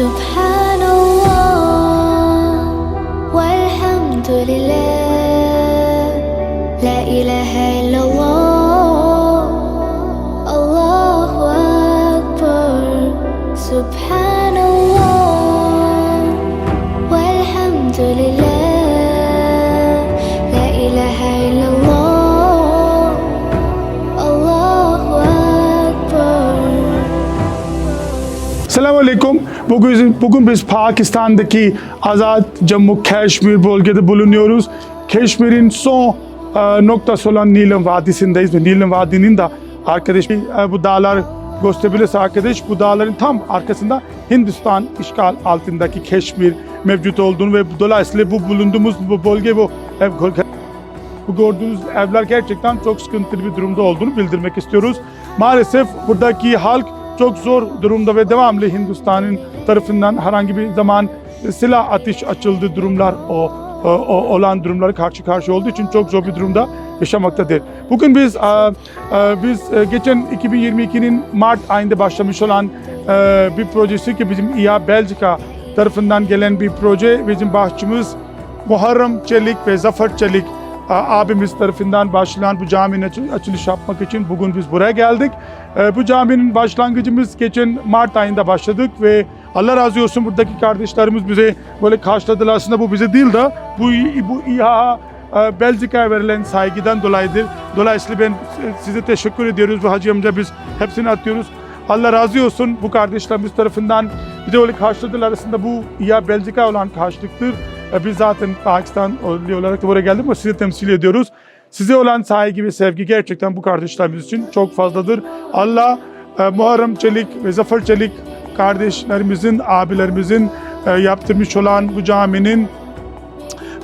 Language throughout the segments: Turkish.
Of powerful. Bugün, bugün biz Pakistan'daki Azad Jammu Kashmir bölgede bulunuyoruz. Keşmir'in son e, noktası olan Nilam Vadisi'ndeyiz ve Nilam Vadi'nin de arkadaş e, bu dağlar gösterebilirse arkadaş bu dağların tam arkasında Hindistan işgal altındaki Keşmir mevcut olduğunu ve dolayısıyla bu bulunduğumuz bu bölge bu ev bu gördüğünüz evler gerçekten çok sıkıntılı bir durumda olduğunu bildirmek istiyoruz. Maalesef buradaki halk çok zor durumda ve devamlı Hindistan'ın tarafından herhangi bir zaman silah ateş açıldığı durumlar o, o, o olan durumları karşı karşı olduğu için çok zor bir durumda yaşamaktadır. Bugün biz e, e, biz e, geçen 2022'nin Mart ayında başlamış olan e, bir projesi ki bizim İHA Belçika tarafından gelen bir proje. Bizim bahçemiz Muharrem Çelik ve Zafer Çelik a- abimiz tarafından başlayan bu caminin açı- açılış yapmak için bugün biz buraya geldik. Ee, bu caminin başlangıcımız geçen Mart ayında başladık ve Allah razı olsun buradaki kardeşlerimiz bize böyle karşıladılar. Aslında bu bize değil de bu bu İHA e, Belçika'ya verilen saygıdan dolayıdır. Dolayısıyla ben size teşekkür ediyoruz ve Hacı amca biz hepsini atıyoruz. Allah razı olsun bu kardeşlerimiz tarafından bir de öyle karşıladılar. Aslında bu İHA Belçika olan karşılıktır. E, Biz zaten Pakistan olarak da buraya geldik ama sizi temsil ediyoruz. Size olan saygı ve sevgi gerçekten bu kardeşlerimiz için çok fazladır. Allah e, Muharrem Çelik ve Zafer Çelik kardeşlerimizin, abilerimizin e, yaptırmış olan bu caminin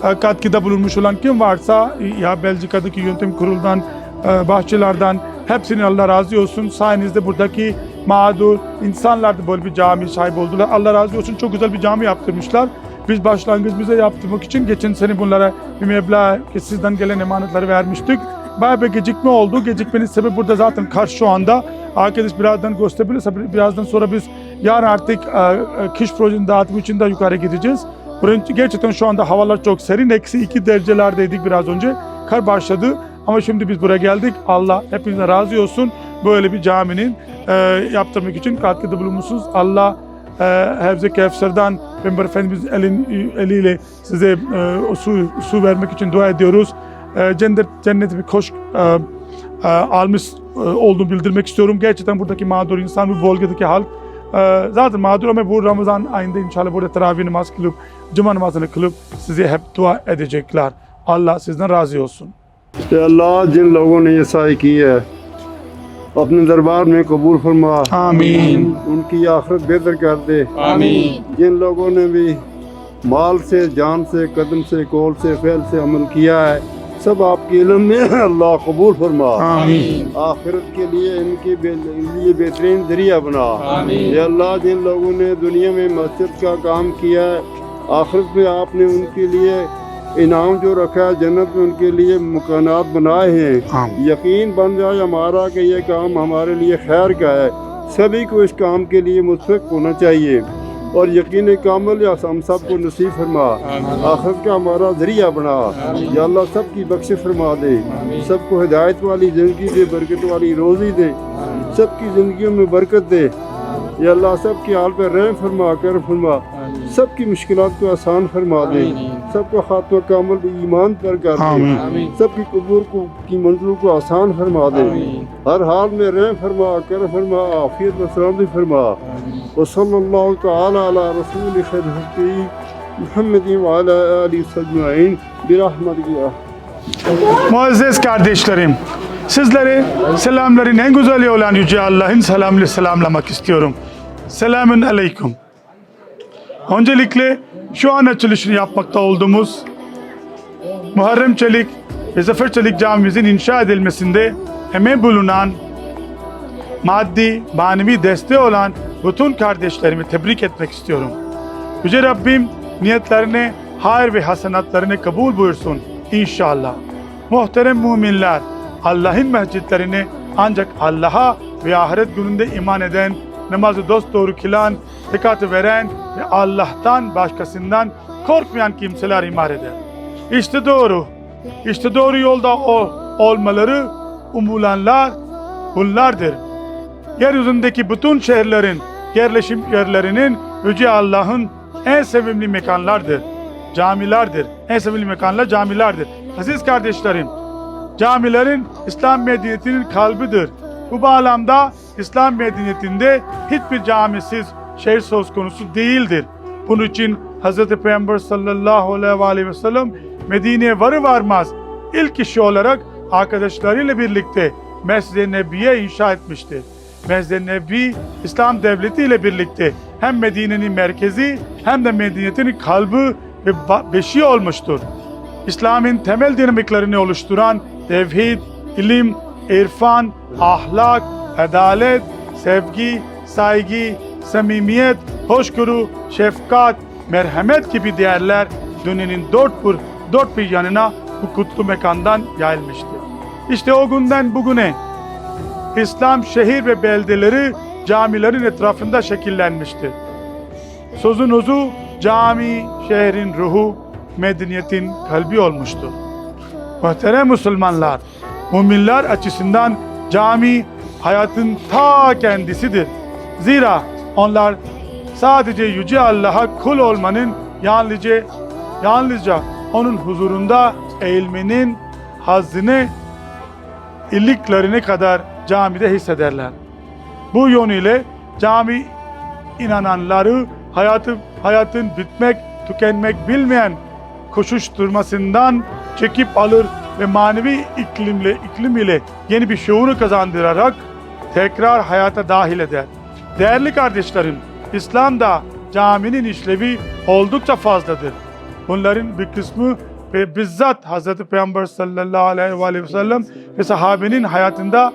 e, katkıda bulunmuş olan kim varsa ya Belçika'daki yönetim kurulundan, e, bahçelerden hepsinin Allah razı olsun. Sayenizde buradaki mağdur insanlar da böyle bir cami sahibi oldular. Allah razı olsun çok güzel bir cami yaptırmışlar. Biz başlangıç bize yaptırmak için geçen sene bunlara bir meblağ sizden gelen emanetleri vermiştik. Bayağı bir gecikme oldu. Gecikmenin sebebi burada zaten kar şu anda. Arkadaş birazdan gösterebilirse birazdan sonra biz yarın artık e, e, kış projenin dağıtımı için de yukarı gideceğiz. Buranın gerçekten şu anda havalar çok serin. Eksi iki derecelerdeydik biraz önce. Kar başladı ama şimdi biz buraya geldik. Allah hepinize razı olsun. Böyle bir caminin e, yaptırmak için katkıda bulunmuşsunuz. Allah e, Hevze Kevser'den Peygamber Efendimiz elin, eliyle size e, o su, su vermek için dua ediyoruz. E, cennet, cennet bir koş e, e, almış e, olduğunu bildirmek istiyorum. Gerçekten buradaki mağdur insan, bu bölgedeki halk e, zaten mağdur ama bu Ramazan ayında inşallah burada teravih namaz kılıp, cuma namazını kılıp size hep dua edecekler. Allah sizden razı olsun. कि अल्लाह जिन लोगों ने ये सहाय की है اپنے دربار میں قبول فرما۔ آمین۔ ان کی آخرت بہتر کر دے۔ آمین۔ جن لوگوں نے بھی مال سے جان سے قدم سے کول سے فعل سے عمل کیا ہے سب آپ کے علم میں اللہ قبول فرما۔ آمین۔ آخرت کے لیے ان کے لیے بہترین ذریعہ بنا۔ یہ اللہ جن لوگوں نے دنیا میں مسجد کا کام کیا ہے آخرت میں آپ نے ان کے لیے انعام جو رکھا ہے جنت میں ان کے لیے مکانات بنائے ہیں۔ یقین بن جائے ہمارا کہ یہ کام ہمارے لیے خیر کا ہے۔ سبھی کو اس کام کے لیے متفق ہونا چاہیے۔ اور یقین کامل یا ہم سب کو نصیب فرما۔ آخر کا ہمارا ذریعہ بنا۔ یا اللہ سب کی بخش فرما دے۔ سب کو ہدایت والی زندگی دے برکت والی روزی دے۔ سب کی زندگیوں میں برکت دے۔ یا اللہ سب کی حال پر رحم فرما کر فرما۔ سب کی مشکلات کو آسان فرما دے۔ سب کا خاتمہ کامل ایمان پر کر دے سب کی قبور کو کی منزل کو آسان فرما دے۔ ہر حال میں رحم فرما کر فرما آفیت و سلامتی فرما۔ و صلی اللہ تعالی علی رسول خیر محمد وعلی آلی سجمعین برحمت Muazzez kardeşlerim, sizleri selamların en güzeli olan Yüce Allah'ın selamlı selamlamak istiyorum. Selamun Aleyküm. Öncelikle şu an açılışını yapmakta olduğumuz Muharrem Çelik ve Zafer Çelik camimizin inşa edilmesinde emeği bulunan maddi, manevi desteği olan bütün kardeşlerimi tebrik etmek istiyorum. Yüce Rabbim niyetlerini, hayır ve hasenatlarını kabul buyursun inşallah. Muhterem müminler, Allah'ın mescitlerini ancak Allah'a ve ahiret gününde iman eden, namazı dosdoğru kılan, zekatı veren ve Allah'tan başkasından korkmayan kimseler imar eder. İşte doğru, işte doğru yolda o olmaları umulanlar bunlardır yeryüzündeki bütün şehirlerin yerleşim yerlerinin Yüce Allah'ın en sevimli mekanlardır. Camilerdir. En sevimli mekanlar camilerdir. Aziz kardeşlerim, camilerin İslam medeniyetinin kalbidir. Bu bağlamda İslam medeniyetinde hiçbir camisiz şey söz konusu değildir. Bunun için Hz. Peygamber sallallahu aleyhi ve sellem Medine'ye varı varmaz ilk kişi olarak arkadaşlarıyla birlikte Mescid-i Nebi'ye inşa etmiştir. Mescid-i Nebi İslam Devleti ile birlikte hem Medine'nin merkezi hem de Medine'nin kalbi ve beşiği olmuştur. İslam'ın temel dinamiklerini oluşturan tevhid, ilim, irfan, ahlak, adalet, sevgi, saygı, samimiyet, hoşgörü, şefkat, merhamet gibi değerler dünyanın dört bir, dört bir yanına bu kutlu mekandan yayılmıştır. İşte o günden bugüne İslam şehir ve beldeleri camilerin etrafında şekillenmiştir. Sözün ozu cami şehrin ruhu, medeniyetin kalbi olmuştur. Muhterem Müslümanlar, müminler açısından cami hayatın ta kendisidir. Zira onlar sadece Yüce Allah'a kul olmanın yalnızca, yalnızca onun huzurunda eğilmenin hazzını illiklerine kadar camide hissederler. Bu yönüyle cami inananları hayatı, hayatın bitmek, tükenmek bilmeyen koşuşturmasından çekip alır ve manevi iklimle, iklim ile yeni bir şuuru kazandırarak tekrar hayata dahil eder. Değerli kardeşlerim, İslam'da caminin işlevi oldukça fazladır. Bunların bir kısmı ve bizzat Hz. Peygamber sallallahu aleyhi ve sellem ve sahabenin hayatında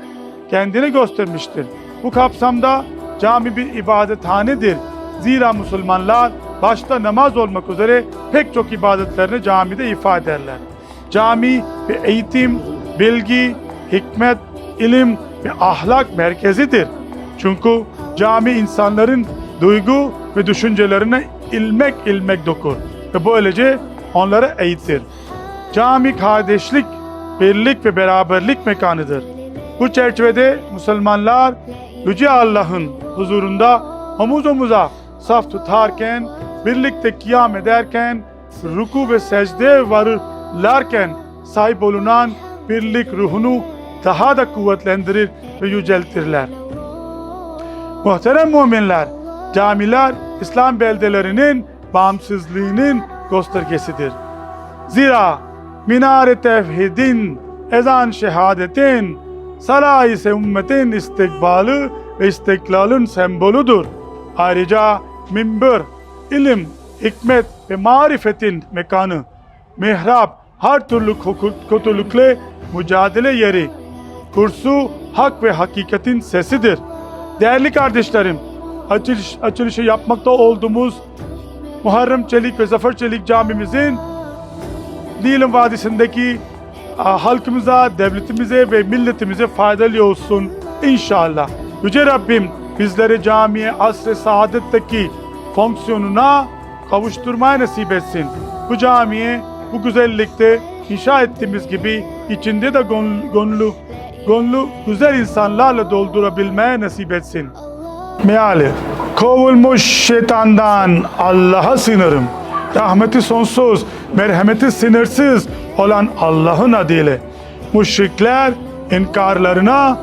kendini göstermiştir. Bu kapsamda cami bir ibadethanedir. Zira Müslümanlar başta namaz olmak üzere pek çok ibadetlerini camide ifade ederler. Cami bir eğitim, bilgi, hikmet, ilim ve ahlak merkezidir. Çünkü cami insanların duygu ve düşüncelerine ilmek ilmek dokur ve böylece onları eğitir. Cami kardeşlik, birlik ve beraberlik mekanıdır. Bu çerçevede Müslümanlar Yüce Allah'ın huzurunda omuz omuza saf tutarken, birlikte kıyam ederken, ruku ve secdeye varırlarken sahip olunan birlik ruhunu daha da kuvvetlendirir ve yüceltirler. Muhterem müminler, camiler İslam beldelerinin bağımsızlığının göstergesidir. Zira minare tevhidin, ezan şehadetin, saray ise ümmetin istikbalı ve istiklalın sembolüdür. Ayrıca minber, ilim, hikmet ve marifetin mekanı, mihrap, her türlü kötülükle mücadele yeri, kursu hak ve hakikatin sesidir. Değerli kardeşlerim, açılış, açılışı yapmakta olduğumuz Muharrem Çelik ve Zafer Çelik camimizin Nilim Vadisi'ndeki halkımıza, devletimize ve milletimize faydalı olsun inşallah. Yüce Rabbim bizleri camiye asr-ı saadetteki fonksiyonuna kavuşturmaya nasip etsin. Bu camiye bu güzellikte inşa ettiğimiz gibi içinde de gönlü, gönlü, güzel insanlarla doldurabilmeye nasip etsin. Meali Kovulmuş şeytandan Allah'a sınırım. Rahmeti sonsuz, merhameti sınırsız olan Allah'ın adıyla. Müşrikler inkarlarına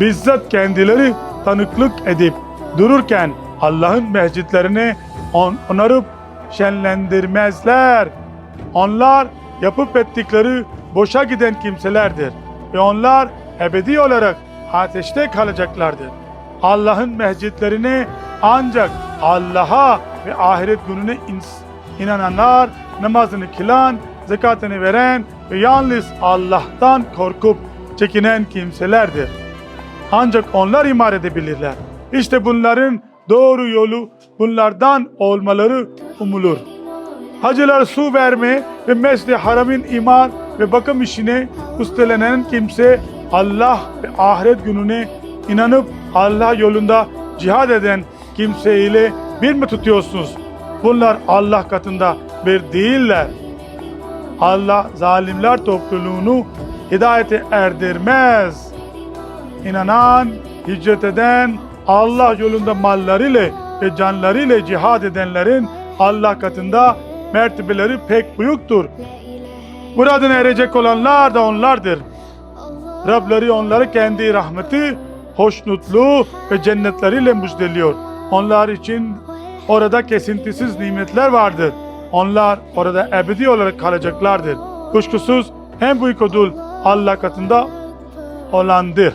bizzat kendileri tanıklık edip dururken Allah'ın mescitlerini on, onarıp şenlendirmezler. Onlar yapıp ettikleri boşa giden kimselerdir. Ve onlar ebedi olarak ateşte kalacaklardır. Allah'ın mescitlerine ancak Allah'a ve ahiret gününe inananlar, namazını kılan, zekatını veren ve yalnız Allah'tan korkup çekinen kimselerdir. Ancak onlar imar edebilirler. İşte bunların doğru yolu bunlardan olmaları umulur. Hacılar su verme ve mescid haramın imar ve bakım işine üstelenen kimse Allah ve ahiret gününe inanıp Allah yolunda cihad eden kimse ile bir mi tutuyorsunuz? Bunlar Allah katında bir değiller. Allah zalimler topluluğunu hidayete erdirmez. İnanan, hicret eden, Allah yolunda mallarıyla ve canlarıyla cihad edenlerin Allah katında mertebeleri pek büyüktür. Buradına erecek olanlar da onlardır. Rableri onları kendi rahmeti, hoşnutluğu ve cennetleriyle müjdeliyor. Onlar için orada kesintisiz nimetler vardır. Onlar orada ebedi olarak kalacaklardır. Kuşkusuz en büyük ödül Allah katında olandır.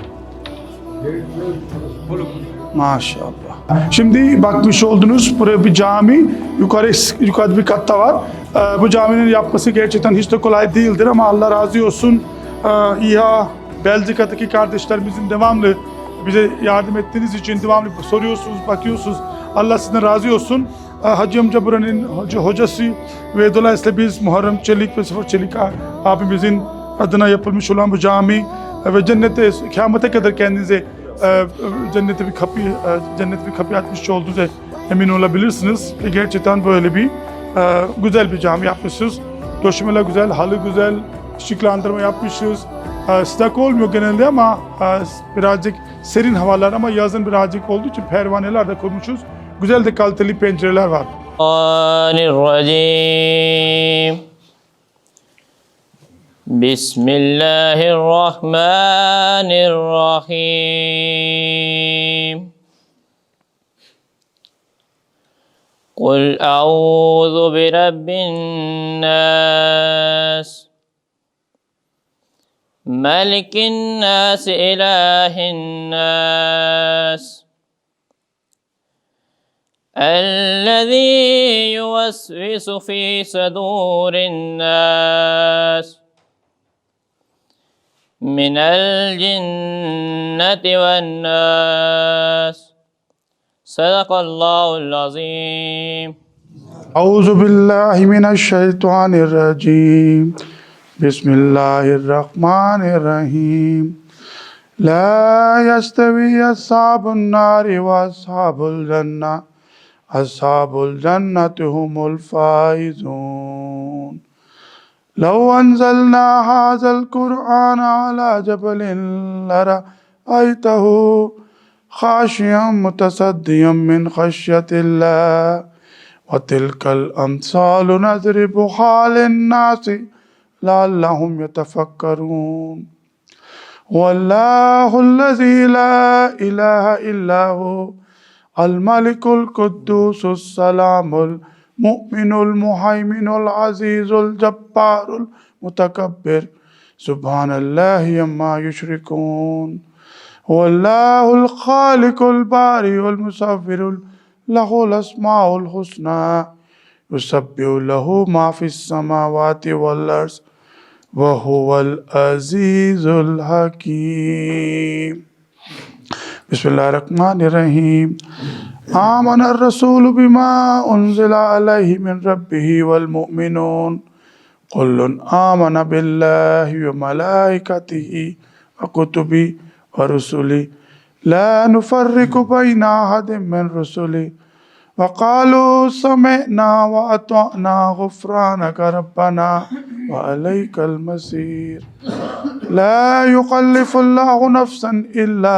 Maşallah. Şimdi bakmış oldunuz buraya bir cami, yukarı yukarıda bir katta var. Ee, bu caminin yapması gerçekten hiç de kolay değildir ama Allah razı olsun. Ee, İHA, Belçika'daki kardeşlerimizin devamlı bize yardım ettiğiniz için devamlı soruyorsunuz, bakıyorsunuz. Allah sizden razı olsun. Ee, Hacı amca buranın hoca, hocası ve dolayısıyla biz Muharrem Çelik ve Sıfır Çelik abimizin adına yapılmış olan bu cami ve cennete, kıyamete kadar kendinize e, cennete bir kapı e, cennete bir kapı açmış olduğunuza emin olabilirsiniz. E, gerçekten böyle bir e, güzel bir cami yapmışsınız. Döşemeler güzel, halı güzel, ışıklandırma yapmışız. E, sıcak olmuyor genelde ama e, birazcık serin havalar ama yazın birazcık olduğu için pervaneler de kurmuşuz. Güzel de kaliteli pencereler var. Anir بسم الله الرحمن الرحيم. قل أعوذ برب الناس. ملك الناس إله الناس. الذي يوسوس في صدور الناس. من الجنة والناس. صدق الله العظيم. أعوذ بالله من الشيطان الرجيم. بسم الله الرحمن الرحيم. لا يستوي أصحاب النار وأصحاب الجنة. أصحاب الجنة هم الفائزون. لو أنزلنا هذا القرآن على جبل لرأيته خاشعا متصديا من خشية الله. وتلك الأمثال نضربها للناس لعلهم يتفكرون. والله الذي لا إله إلا هو الملك القدوس السلام المؤمن المهيمن العزيز الجبار المتكبر. سبحان الله عما يشركون. هو الله الخالق الباري والمصور له الأسماء الحسنى. يسبح له ما في السماوات والأرض وهو العزيز الحكيم. بسم الله الرحمن الرحيم. آمن الرسول بما أنزل عليه من ربه والمؤمنون. كل آمن بالله وملائكته وكتبه ورسله. لا نفرق بين أحد من رسله. وقالوا سمعنا وأطعنا غفرانك ربنا وإليك المصير. لا يكلف الله نفسا إلا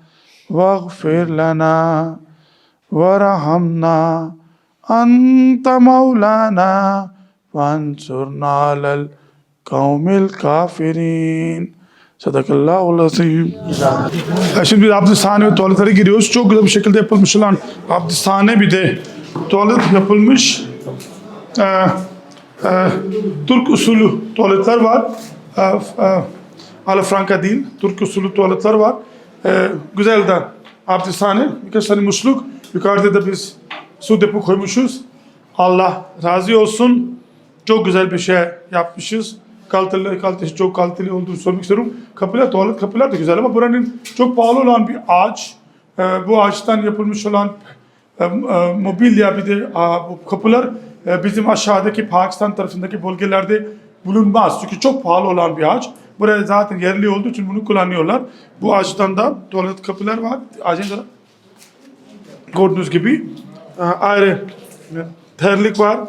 واغفر لنا وارحمنا أنت مولانا فانصرنا على القوم الكافرين Sadakallahu azim. Şimdi biz abdesthane ve tuvaletlere giriyoruz. Çok güzel bir şekilde yapılmış olan abdesthane bir de tuvalet yapılmış. Ee, e, Türk usulü tuvaletler var. Ee, e, Alafranca değil. Türk usulü tuvaletler var. Ee, güzel de abdesthane. Birkaç tane musluk. Yukarıda da biz su depo koymuşuz. Allah razı olsun. Çok güzel bir şey yapmışız. Kaliteli, kalitesi çok kaliteli olduğunu söylemek istiyorum. Kapılar, tuvalet kapılar da güzel ama buranın çok pahalı olan bir ağaç. Ee, bu ağaçtan yapılmış olan e, e, mobilya bir de a, bu kapılar e, bizim aşağıdaki Pakistan tarafındaki bölgelerde bulunmaz. Çünkü çok pahalı olan bir ağaç. Buraya zaten yerli olduğu için bunu kullanıyorlar. Bu ağaçtan da tuvalet kapılar var. Ağacın da gördüğünüz gibi e, ayrı terlik var.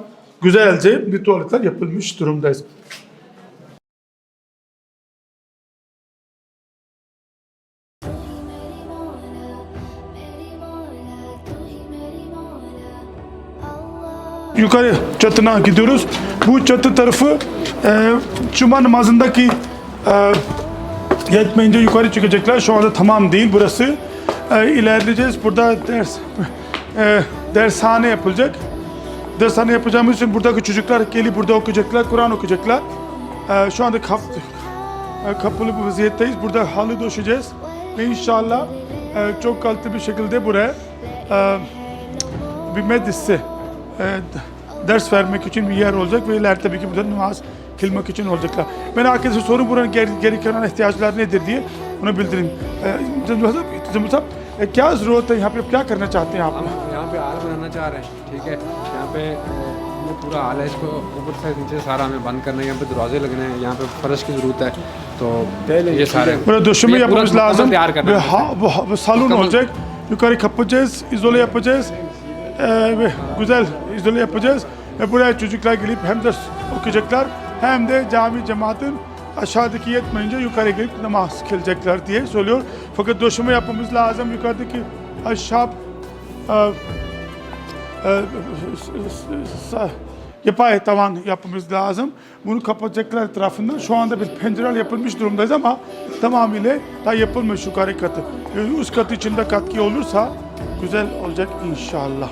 Güzelce bir tuvaletler yapılmış durumdayız. yukarı çatına gidiyoruz. Bu çatı tarafı e, cuma namazındaki e, yetmeyince yukarı çıkacaklar. Şu anda tamam değil burası. E, ilerleyeceğiz. Burada ders e, dershane yapılacak. Dershane yapacağımız için buradaki çocuklar gelip burada okuyacaklar, Kur'an okuyacaklar. E, şu anda kap, e, kapılı bir vaziyetteyiz. Burada halı döşeceğiz. Ve inşallah e, çok kaliteli bir şekilde buraya e, bir medrese e, ders vermek için bir yer olacak ve ileride tabii ki burada namaz kılmak için olacaklar. Ben herkese sorun buranın ger gereken ihtiyaçlar nedir diye onu bildireyim. Zümrüt Hanım, kya zorunluluk var? Yapıp kya karna çahatın? Yapıp kya karna ये पूरा आला है इसको ऊपर से नीचे सारा हमें बंद करना है यहाँ पे दरवाजे लगने हैं यहाँ पे फर्श की जरूरत है तो पहले ये सारे पर दुश्मन या पुलिस लाजम तैयार कर रहे हैं हाँ वो सालून हो जाए यू करी खपचेस इजोले अपचेस गुजर इजोले अपचेस ये पूरा चुचुकला के लिए हम दस ओके चक्कर hem de cami cemaatin aşağıdaki yetmeyince yukarı gelip namaz kılacaklar diye söylüyor. Fakat döşeme yapmamız lazım. Yukarıdaki ahşap e, e, sa- yapay tavan yapmamız lazım. Bunu kapatacaklar etrafından. Şu anda bir pencere yapılmış durumdayız ama tamamıyla daha yapılmış yukarı katı. E, Üst katı içinde katkı olursa güzel olacak inşallah.